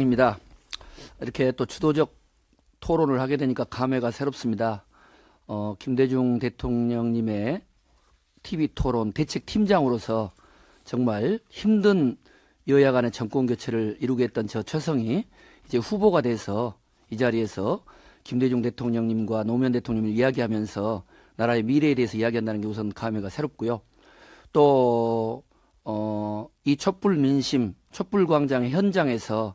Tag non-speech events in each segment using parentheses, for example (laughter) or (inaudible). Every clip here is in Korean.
입니다. 이렇게 또 주도적 토론을 하게 되니까 감회가 새롭습니다. 어, 김대중 대통령님의 TV 토론 대책 팀장으로서 정말 힘든 여야 간의 정권 교체를 이루게 했던 저 최성이 이제 후보가 돼서 이 자리에서 김대중 대통령님과 노무현 대통령을 이야기하면서 나라의 미래에 대해서 이야기한다는 게 우선 감회가 새롭고요. 또, 어, 이 촛불 민심, 촛불 광장의 현장에서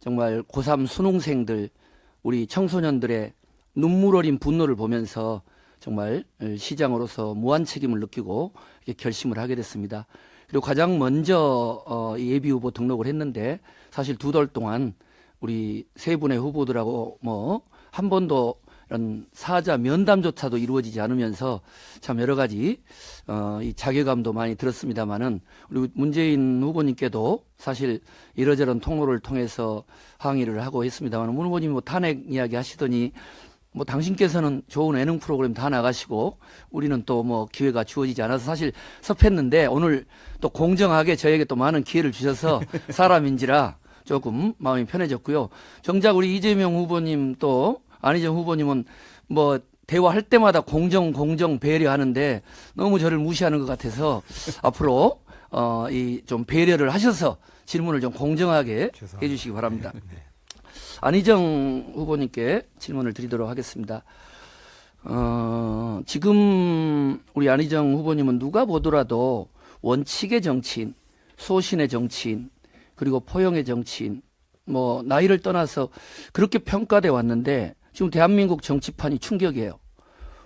정말 고3 수능생들, 우리 청소년들의 눈물 어린 분노를 보면서 정말 시장으로서 무한 책임을 느끼고 결심을 하게 됐습니다. 그리고 가장 먼저 어, 이 예비 후보 등록을 했는데 사실 두 달 동안 우리 세 분의 후보들하고 뭐 한 번도 이런 사자 면담조차도 이루어지지 않으면서 참 여러 가지 어, 이 자괴감도 많이 들었습니다만은 우리 문재인 후보님께도 사실 이러저런 통로를 통해서 항의를 하고 있습니다만 문 후보님 뭐 탄핵 이야기 하시더니 뭐 당신께서는 좋은 예능 프로그램 다 나가시고 우리는 또 뭐 기회가 주어지지 않아서 사실 섭했는데 오늘 또 공정하게 저에게 또 많은 기회를 주셔서 사람인지라 조금 마음이 편해졌고요. 정작 우리 이재명 후보님 또 안희정 후보님은 뭐 대화할 때마다 공정 공정 배려하는데 너무 저를 무시하는 것 같아서 (laughs) 앞으로 어 이 좀 배려를 하셔서 질문을 좀 공정하게 죄송합니다. 해주시기 바랍니다. 안희정 후보님께 질문을 드리도록 하겠습니다. 어, 지금 우리 안희정 후보님은 누가 보더라도 원칙의 정치인, 소신의 정치인, 그리고 포용의 정치인, 뭐 나이를 떠나서 그렇게 평가돼 왔는데 지금 대한민국 정치판이 충격이에요.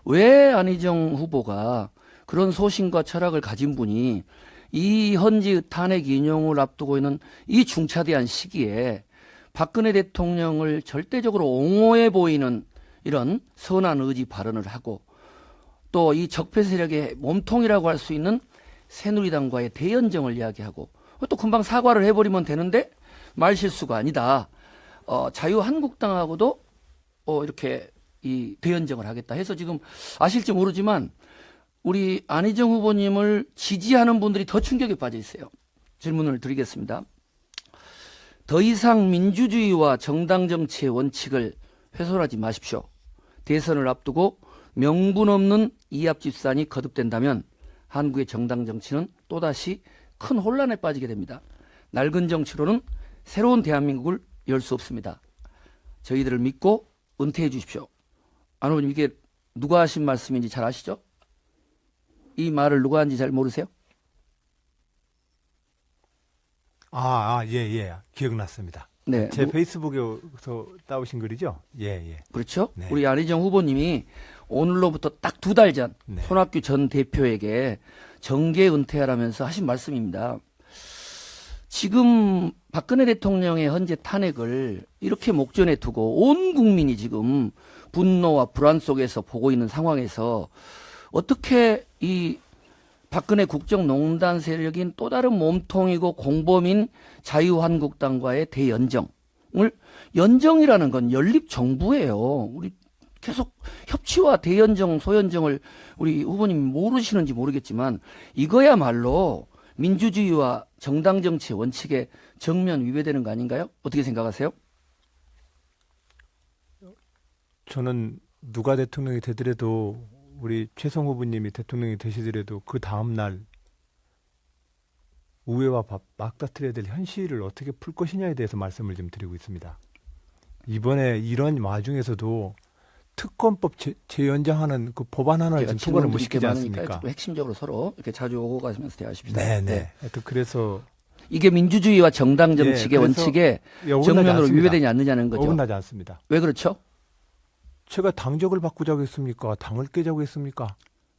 왜 안희정 후보가 그런 소신과 철학을 가진 분이 이 현지 탄핵 인용을 앞두고 있는 이 중차대한 시기에 박근혜 대통령을 절대적으로 옹호해 보이는 이런 선한 의지 발언을 하고 또 이 적폐 세력의 몸통이라고 할 수 있는 새누리당과의 대연정을 이야기하고 또 금방 사과를 해버리면 되는데 말 실수가 아니다. 어, 자유한국당하고도 어, 이렇게 이 대연정을 하겠다 해서 지금 아실지 모르지만 우리 안희정 후보님을 지지하는 분들이 더 충격에 빠져 있어요. 질문을 드리겠습니다. 더 이상 민주주의와 정당 정치의 원칙을 훼손하지 마십시오. 대선을 앞두고 명분 없는 이합 집산이 거듭된다면 한국의 정당 정치는 또다시 큰 혼란에 빠지게 됩니다. 낡은 정치로는 새로운 대한민국을 열 수 없습니다. 저희들을 믿고 은퇴해 주십시오. 안 후보님 이게 누가 하신 말씀인지 잘 아시죠? 이 말을 누가 한지 잘 모르세요? 아, 아, 예, 예. 기억났습니다. 네. 제 뭐- 페이스북에서 따오신 글이죠? 예, 예. 그렇죠? 네. 우리 안희정 후보님이 오늘로부터 딱 두 달 전 네. 손학규 전 대표에게 정계 은퇴하라면서 하신 말씀입니다. 지금 박근혜 대통령의 현재 탄핵을 이렇게 목전에 두고 온 국민이 지금 분노와 불안 속에서 보고 있는 상황에서 어떻게 이 박근혜 국정농단 세력인 또 다른 몸통이고 공범인 자유한국당과의 대연정을 연정이라는 건 연립 정부예요. 우리 계속 협치와 대연정, 소연정을 우리 후보님 모르시는지 모르겠지만 이거야말로 민주주의와 정당 정치의 원칙에 정면 위배되는 거 아닌가요? 어떻게 생각하세요? 저는 누가 대통령이 되더라도 우리 최성 후보님이 대통령이 되시더라도 그 다음 날 우회와 바- 맞닥뜨려야 될 현실을 어떻게 풀 것이냐에 대해서 말씀을 좀 드리고 있습니다. 이번에 이런 와중에서도 특검법 재, 재연장하는 그 법안 하나를 지금 통과를 못 시키지 않습니까? 좀 핵심적으로 서로 이렇게 자주 오고 가시면서 대화하십시다. 네, 네. 하여튼 그래서 이게 민주주의와 정당 정칙의 그래서 원칙에 예, 정면으로. 위배되지 않느냐는 거죠. 어긋나지 않습니다. 왜 그렇죠? 제가 당적을 바꾸자고 했습니까? 당을 깨자고 했습니까?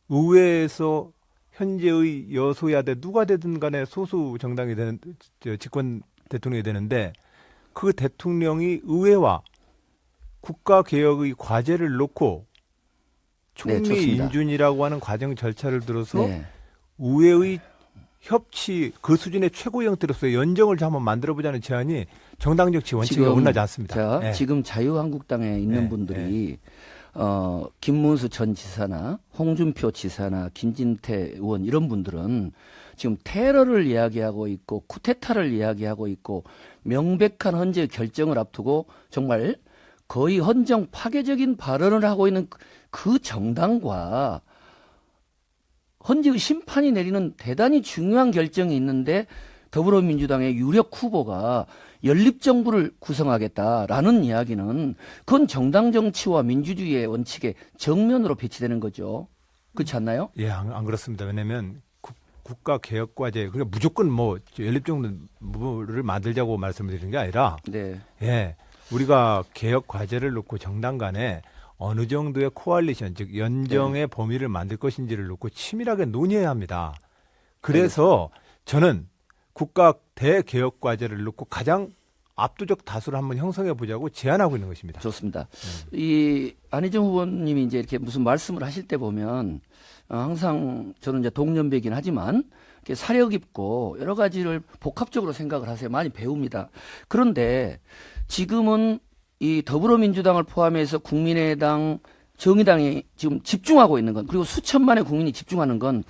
의회에서 현재의 여소야대 누가 되든 간에 소수 정당이 되는 저, 집권 대통령이 되는데 그 대통령이 의회와 국가 개혁의 과제를 놓고 네, 총리 좋습니다. 인준이라고 하는 과정 절차를 들어서 네. 의회의 협치 그 수준의 최고 형태로서 연정을 좀 한번 만들어 보자는 제안이 정당 정치 원칙에 지금 어긋나지 않습니다. 자, 예. 지금 자유한국당에 있는 네, 분들이 어, 김문수 전 지사나 홍준표 지사나 김진태 의원 이런 분들은 지금 테러를 이야기하고 있고 쿠데타를 이야기하고 있고 명백한 헌재 결정을 앞두고 정말 거의 헌정 파괴적인 발언을 하고 있는 그- 그 정당과 헌재의 심판이 내리는 대단히 중요한 결정이 있는데 더불어민주당의 유력 후보가 연립정부를 구성하겠다라는 이야기는 그건 정당 정치와 민주주의의 원칙에 정면으로 배치되는 거죠. 그렇지 않나요? 예, 안, 안 그렇습니다. 왜냐하면 국가 개혁 과제 그러니까 무조건 뭐 연립 정부를 만들자고 말씀을 드리는 게 아니라 네. 예, 우리가 개혁 과제를 놓고 정당 간에 어느 정도의 코알리션 즉 연정의 범위를 만들 것인지를 놓고 치밀하게 논의해야 합니다. 그래서 저는 국가 대개혁 과제를 놓고 가장 압도적 다수를 한번 형성해 보자고 제안하고 있는 것입니다. 좋습니다. 이 안희정 후보님이 이제 이렇게 무슨 말씀을 하실 때 보면 어, 항상 저는 이제 동년배이긴 하지만 이렇게 사력 있고 여러 가지를 복합적으로 생각을 하세요. 많이 배웁니다. 그런데 지금은 이 더불어민주당을 포함해서 국민의당, 정의당이 지금 집중하고 있는 건 그리고 수천만의 국민이 집중하는 건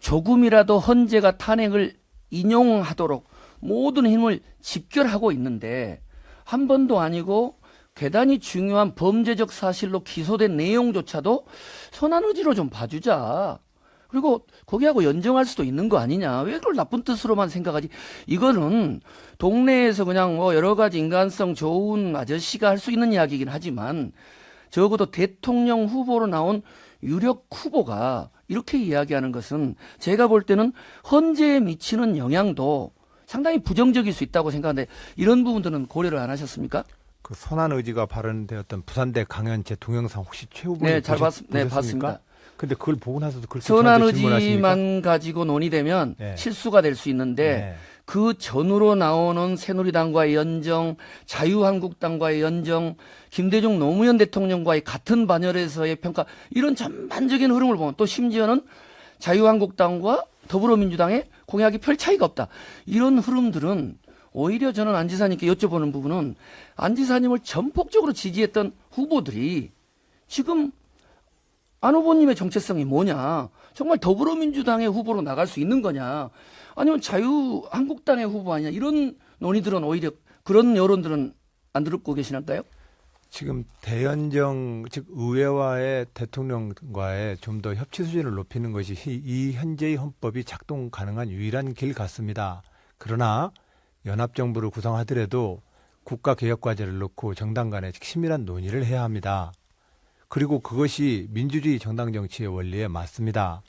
조금이라도 헌재가 탄핵을 인용하도록 모든 힘을 집결하고 있는데 한 번도 아니고 대단히 중요한 범죄적 사실로 기소된 내용조차도 선한 의지로 좀 봐주자. 그리고 거기하고 연정할 수도 있는 거 아니냐. 왜 그걸 나쁜 뜻으로만 생각하지? 이거는 동네에서 그냥 뭐 여러 가지 인간성 좋은 아저씨가 할 수 있는 이야기이긴 하지만 적어도 대통령 후보로 나온 유력 후보가 이렇게 이야기하는 것은 제가 볼 때는 헌재에 미치는 영향도 상당히 부정적일 수 있다고 생각하는데 이런 부분들은 고려를 안 하셨습니까? 그 선한 의지가 발언되었던 부산대 강연 제 동영상 혹시 최 후보님 네, 잘 보셨- 봤, 네, 보셨습니까? 봤습니다. 근데 그걸 보고 나서도 그렇게 선한 저한테 질문하십니까? 의지만 가지고 논의되면 네. 실수가 될 수 있는데 네. 그 전후로 나오는 새누리당과의 연정, 자유한국당과의 연정, 김대중 노무현 대통령과의 같은 반열에서의 평가 이런 전반적인 흐름을 보면 또 심지어는 자유한국당과 더불어민주당의 공약이 별 차이가 없다. 이런 흐름들은 오히려 저는 안 지사님께 여쭤보는 부분은 안 지사님을 전폭적으로 지지했던 후보들이 지금 안 후보님의 정체성이 뭐냐? 정말 더불어민주당의 후보로 나갈 수 있는 거냐? 아니면 자유한국당의 후보 아니냐? 이런 논의들은 오히려 그런 여론들은 안 듣고 계시나요? 지금 대연정 즉 의회와의 대통령과의 좀 더 협치 수준을 높이는 것이 이, 이 현재의 헌법이 작동 가능한 유일한 길 같습니다. 그러나 연합 정부를 구성하더라도 국가 개혁 과제를 놓고 정당 간에 치밀한 논의를 해야 합니다. 그리고 그것이 민주주의 정당 정치의 원리에 맞습니다.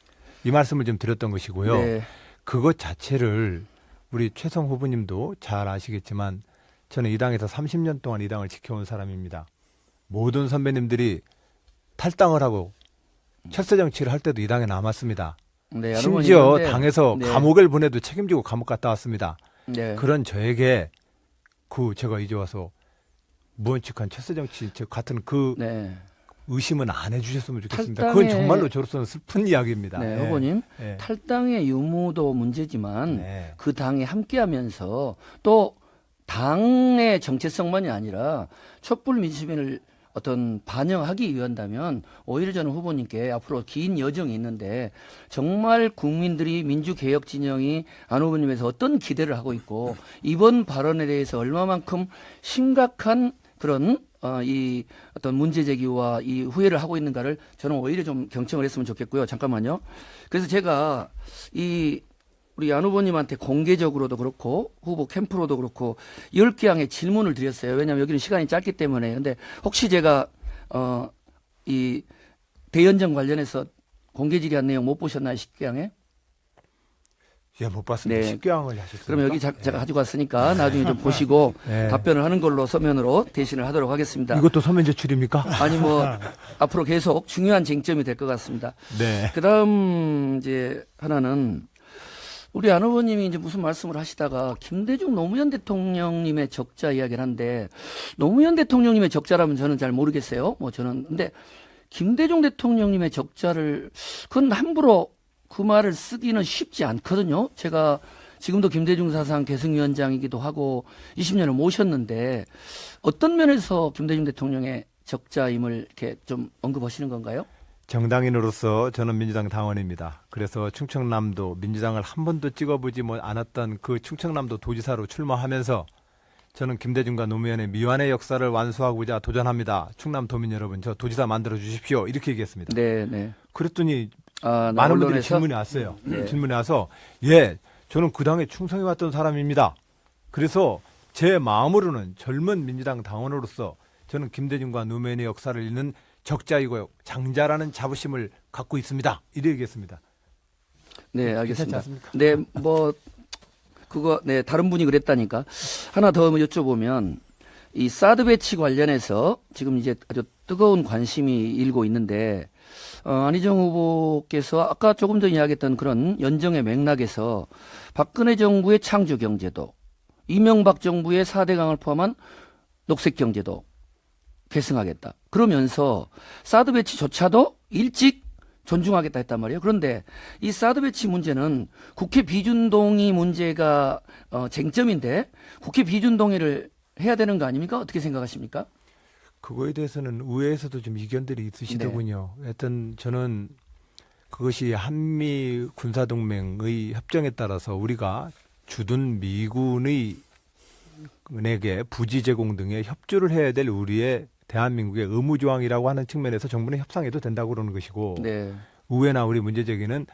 이 말씀을 좀 드렸던 것이고요. 네. 그것 자체를 우리 최성 후보님도 잘 아시겠지만 저는 이 당에서 30년 동안 이 당을 지켜온 사람입니다. 모든 선배님들이 탈당을 하고 철새 정치를 할 때도 이 당에 남았습니다. 네, 심지어 당에서 네. 감옥을 보내도 책임지고 감옥 갔다 왔습니다. 네. 그런 저에게 그 제가 이제 와서 무언측한 철새 정치 즉 같은 그 네. 의심은 안 해주셨으면 좋겠습니다. 탈당에- 그건 정말로 저로서는 슬픈 이야기입니다. 네, 예. 후보님. 예. 탈당의 유무도 문제지만 네. 그 당에 함께하면서 또 당의 정체성만이 아니라 촛불 민심을 어떤 반영하기 위한다면 오히려 저는 후보님께 앞으로 긴 여정이 있는데 정말 국민들이 민주개혁 진영이 안 후보님에서 어떤 기대를 하고 있고 이번 발언에 대해서 얼마만큼 심각한 그런 어, 이 어떤 문제 제기와 이 후회를 하고 있는가를 저는 오히려 좀 경청을 했으면 좋겠고요. 잠깐만요. 그래서 제가 이 우리 안 후보님한테 공개적으로도 그렇고 후보 캠프로도 그렇고 열개 항의 질문을 드렸어요. 왜냐하면 여기는 시간이 짧기 때문에. 근데 혹시 제가 어 이 대연정 관련해서 공개 질의한 내용 못 보셨나요? 식개항에? 예, 못 봤습니다. 네. 식교황을 하셨습니다. 그러면 여기 자, 제가 가지고 왔으니까 나중에 좀 (laughs) 보시고 네. 답변을 하는 걸로 서면으로 대신을 하도록 하겠습니다. 이것도 서면 제출입니까? (laughs) 아니 뭐 (laughs) 앞으로 계속 중요한 쟁점이 될 것 같습니다. 네. 그다음 이제 하나는 우리 안 후보님이 이제 무슨 말씀을 하시다가 김대중 노무현 대통령님의 적자 이야기를 하는데 노무현 대통령님의 적자라면 저는 잘 모르겠어요. 뭐 저는 근데 김대중 대통령님의 적자를 그건 함부로 그 말을 쓰기는 쉽지 않거든요. 제가 지금도 김대중 사상 계승위원장이기도 하고 20년을 모셨는데 어떤 면에서 김대중 대통령의 적자임을 이렇게 좀 언급하시는 건가요? 정당인으로서 저는 민주당 당원입니다. 그래서 충청남도 민주당을 한 번도 찍어보지 못 않았던 그 충청남도 도지사로 출마하면서 저는 김대중과 노무현의 미완의 역사를 완수하고자 도전합니다. 충남 도민 여러분, 저 도지사 만들어 주십시오. 이렇게 얘기했습니다. 네, 네. 그랬더니 아, 나 많은 분들이 언론에서 질문이 왔어요. 네. 질문이 와서 예, 저는 그 당에 충성해 왔던 사람입니다. 그래서 제 마음으로는 젊은 민주당 당원으로서 저는 김대중과 노무현의 역사를 읽는 적자이고 장자라는 자부심을 갖고 있습니다. 이래 얘기했습니다. 네, 알겠습니다. 네, 뭐 그거 네 다른 분이 그랬다니까 하나 더 여쭤보면 이 사드 배치 관련해서 지금 이제 아주 뜨거운 관심이 일고 있는데 어, 안희정 후보께서 아까 조금 전에 이야기했던 그런 연정의 맥락에서 박근혜 정부의 창조 경제도 이명박 정부의 4대 강을 포함한 녹색 경제도 계승하겠다. 그러면서 사드 배치조차도 일찍 존중하겠다 했단 말이에요. 그런데 이 사드 배치 문제는 국회 비준동의 문제가 어, 쟁점인데 국회 비준동의를 해야 되는 거 아닙니까? 어떻게 생각하십니까? 그거에 대해서는 의회에서도 좀 이견들이 있으시더군요. 네. 하여튼 저는 그것이 한미 군사동맹의 협정에 따라서 우리가 주둔 미군의 은에게 부지 제공 등의 협조를 해야 될 우리의 대한민국의 의무 조항이라고 하는 측면에서 정부는 협상해도 된다고 그러는 것이고 네. 의회나 우리 문제 제기는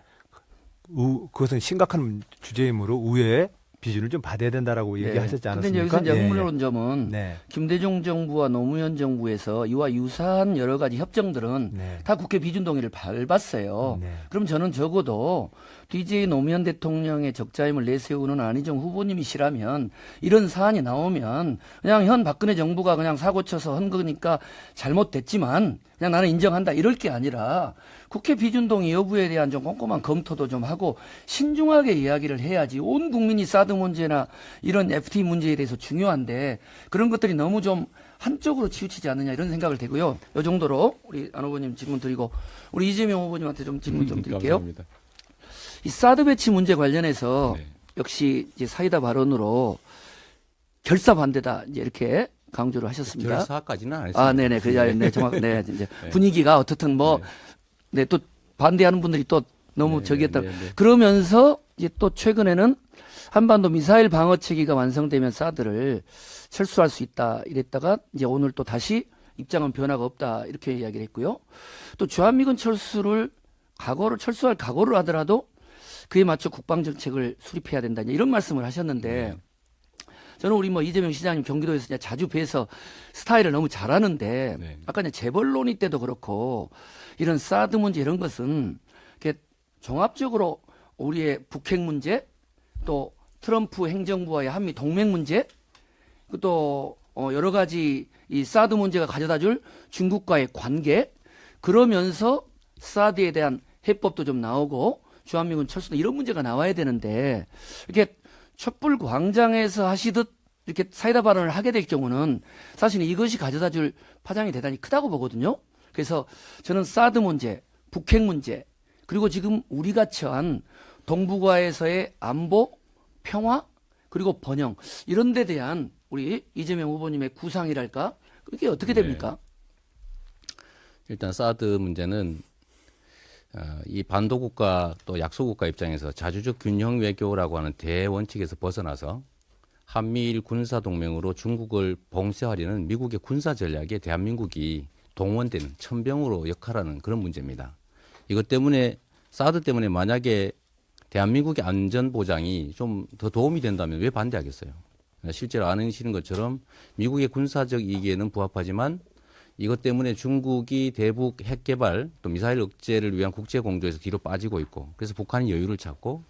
우- 그것은 심각한 주제이므로 의회에 비준을 좀 받아야 된다라고 얘기하셨지 네. 근데 않았습니까? 여기서 이제 예, 예. 흥미로운 점은 네. 김대중 정부와 노무현 정부에서 이와 유사한 여러 가지 협정들은 네. 다 국회 비준 동의를 밟았어요. 네. 그럼 저는 적어도 DJ 노무현 대통령의 적자임을 내세우는 안희정 후보님이시라면 이런 사안이 나오면 그냥 현 박근혜 정부가 그냥 사고 쳐서 한 거니까 잘못됐지만 그냥 나는 인정한다 이럴 게 아니라 국회 비준동의 여부에 대한 좀 꼼꼼한 검토도 좀 하고 신중하게 이야기를 해야지 온 국민이 사드 문제나 이런 FT 문제에 대해서 중요한데 그런 것들이 너무 좀 한쪽으로 치우치지 않느냐 이런 생각을 되고요. 이 정도로 우리 안 후보님 질문 드리고 우리 이재명 후보님한테 좀 질문 좀 드릴게요. 감사합니다. 이 사드 배치 문제 관련해서 네. 역시 이제 사이다 발언으로 결사 반대다 이제 이렇게 강조를 하셨습니다. 결사까지는 안 했습니다. 아, 네네. 그, 자, 네, 정확, 네, 이제 (laughs) 네. 분위기가 어떻든 뭐, 네, 또 반대하는 분들이 또 너무 네, 저기했다. 네, 네. 그러면서 이제 또 최근에는 한반도 미사일 방어 체계가 완성되면 사드를 철수할 수 있다 이랬다가 이제 오늘 또 다시 입장은 변화가 없다 이렇게 이야기를 했고요. 또 주한미군 철수를 각오를 철수할 각오를 하더라도 그에 맞춰 국방 정책을 수립해야 된다 이런 말씀을 하셨는데 저는 우리 뭐 이재명 시장님 경기도에서 이제 자주 뵈서 스타일을 너무 잘하는데 네. 아까 이제 재벌 논의 때도 그렇고 이런 사드 문제 이런 것은 종합적으로 우리의 북핵 문제 또 트럼프 행정부와의 한미 동맹 문제 또 어, 여러 가지 이 사드 문제가 가져다 줄 중국과의 관계 그러면서 사드에 대한 해법도 좀 나오고 주한미군 철수도 이런 문제가 나와야 되는데 이렇게 촛불 광장에서 하시듯 이렇게 사이다 발언을 하게 될 경우는 사실 이것이 가져다 줄 파장이 대단히 크다고 보거든요. 그래서 저는 사드 문제, 북핵 문제, 그리고 지금 우리가 처한 동북아에서의 안보, 평화, 그리고 번영 이런 데 대한 우리 이재명 후보님의 구상이랄까? 그게 어떻게 네. 됩니까? 일단 사드 문제는 어, 이 반도국가 또 약소국가 입장에서 자주적 균형 외교라고 하는 대원칙에서 벗어나서 한미일 군사 동맹으로 중국을 봉쇄하려는 미국의 군사 전략에 대한민국이 동원되는 천병으로 역할하는 그런 문제입니다. 이것 때문에 사드 때문에 만약에 대한민국의 안전 보장이 좀 더 도움이 된다면 왜 반대하겠어요? 실제로 아시는 것처럼 미국의 군사적 이익에는 부합하지만 이것 때문에 중국이 대북 핵 개발 또 미사일 억제를 위한 국제 공조에서 뒤로 빠지고 있고 그래서 북한이 여유를 찾고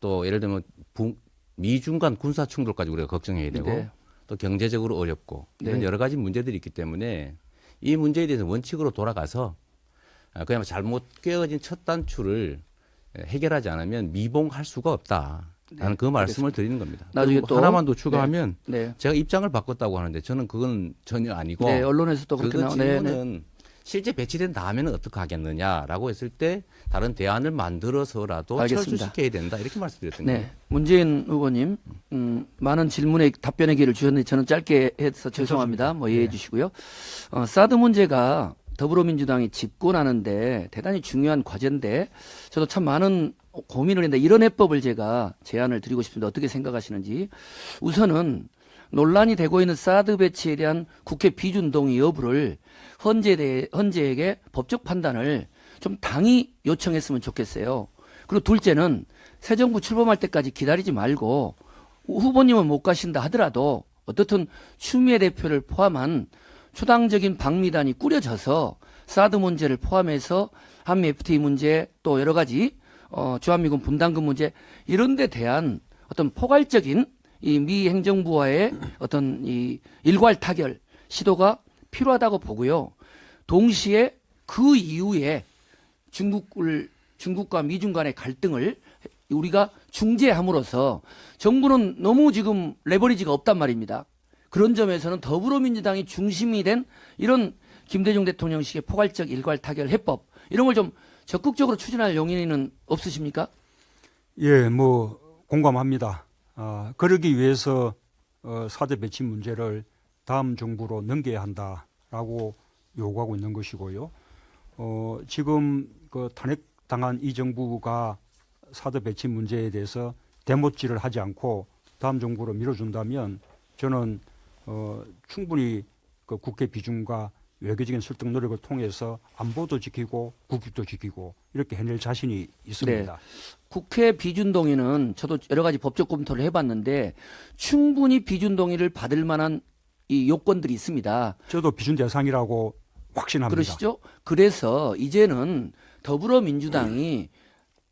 또 예를 들면 북, 미중 간 군사 충돌까지 우리가 걱정해야 되고 네. 또 경제적으로 어렵고 이런 네. 여러 가지 문제들이 있기 때문에 이 문제에 대해서 원칙으로 돌아가서 아, 그냥 잘못 꿰어진 첫 단추를 해결하지 않으면 미봉할 수가 없다. 나는 그 말씀을 드리는 겁니다. 나중에 또- 하나만 더 추가하면 네. 제가 입장을 바꿨다고 하는데 저는 그건 전혀 아니고 네, 언론에서도 그렇게 그 나오 네, 네. 실제 배치된 다음에는 어떻게 하겠느냐라고 했을 때 다른 대안을 만들어서라도 알겠습니다. 철수시켜야 된다 이렇게 말씀드렸던 네, 거예요. 문재인 후보님, 음, 많은 질문에 답변의 기회를 주셨는데 저는 짧게 해서 죄송합니다. 뭐 이해해 주시고요. 어, 사드 문제가 더불어민주당이 집권하는데 대단히 중요한 과제인데 저도 참 많은 고민을 했는데 이런 해법을 제가 제안을 드리고 싶은데 어떻게 생각하시는지 우선은 논란이 되고 있는 사드 배치에 대한 국회 비준 동의 여부를 헌재 대 헌재에게 법적 판단을 좀 당이 요청했으면 좋겠어요. 그리고 둘째는 새 정부 출범할 때까지 기다리지 말고 후보님은 못 가신다 하더라도 어떻든 추미애 대표를 포함한 초당적인 방미단이 꾸려져서 사드 문제를 포함해서 한미 FTA 문제 또 여러 가지 어, 주한미군 분담금 문제 이런 데 대한 어떤 포괄적인 이 미 행정부와의 어떤 이 일괄 타결 시도가 필요하다고 보고요. 동시에 그 이후에 중국을 중국과 미중 간의 갈등을 우리가 중재함으로써 정부는 너무 지금 레버리지가 없단 말입니다. 그런 점에서는 더불어민주당이 중심이 된 이런 김대중 대통령식의 포괄적 일괄 타결 해법 이런 걸 좀 적극적으로 추진할 용의는 없으십니까? 예, 뭐 공감합니다. 아, 그러기 위해서 어, 사대 배치 문제를 다음 정부로 넘겨야 한다라고 요구하고 있는 것이고요. 어, 지금 그 탄핵 당한 이 정부가 사드 배치 문제에 대해서 대못질을 하지 않고 다음 정부로 밀어준다면 저는 어, 충분히 그 국회 비중과 외교적인 설득 노력을 통해서 안보도 지키고 국익도 지키고 이렇게 해낼 자신이 있습니다. 국회 비준 동의는 저도 여러 가지 법적 검토를 해봤는데 충분히 비준 동의를 받을 만한 이 요건들이 있습니다. 저도 비준 대상이라고 확신합니다. 그러시죠? 그래서 이제는 더불어민주당이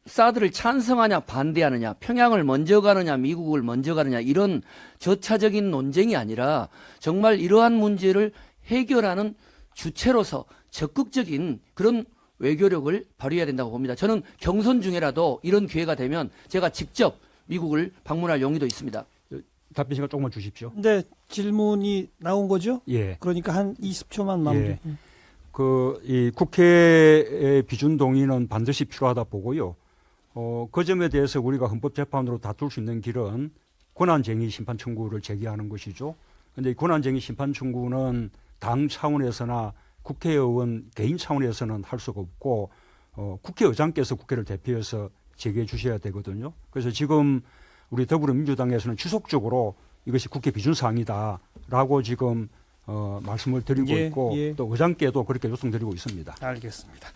사드를 찬성하냐 반대하느냐 평양을 먼저 가느냐 미국을 먼저 가느냐 이런 저차적인 논쟁이 아니라 정말 이러한 문제를 해결하는 주체로서 적극적인 그런 외교력을 발휘해야 된다고 봅니다. 저는 경선 중에라도 이런 기회가 되면 제가 직접 미국을 방문할 용의도 있습니다. 답변 시간 조금만 주십시오. 네, 질문이 나온 거죠? 예. 그러니까 한 20초만 마무리. 예. 그, 이 국회의 비준 동의는 반드시 필요하다 보고요. 어, 그 점에 대해서 우리가 헌법재판으로 다툴 수 있는 길은 권한쟁의 심판 청구를 제기하는 것이죠. 근데 이 권한쟁의 심판 청구는 당 차원에서나 국회의원 개인 차원에서는 할 수가 없고, 어, 국회의장께서 국회를 대표해서 제기해 주셔야 되거든요. 그래서 지금 우리 더불어민주당에서는 지속적으로 이것이 국회 비준 사항이다라고 지금 어, 말씀을 드리고 예, 있고 예. 또 의장께도 그렇게 요청드리고 있습니다. 알겠습니다.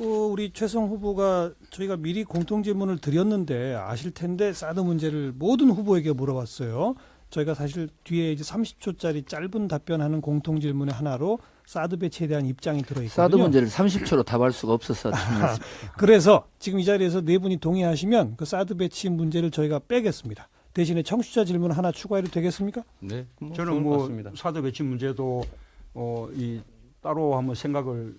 어, 우리 최성 후보가 저희가 미리 공통 질문을 드렸는데 아실 텐데 사드 문제를 모든 후보에게 물어봤어요. 저희가 사실 뒤에 이제 30초짜리 짧은 답변하는 공통 질문의 하나로 사드 배치에 대한 입장이 들어 있거든요. 사드 문제를 30초로 답할 수가 없어서 (laughs) 참 그래서 지금 이 자리에서 네 분이 동의하시면 그 사드 배치 문제를 저희가 빼겠습니다. 대신에 청취자 질문 하나 추가해도 되겠습니까? 네, 뭐 저는 뭐 같습니다. 사드 배치 문제도 어, 이 따로 한번 생각을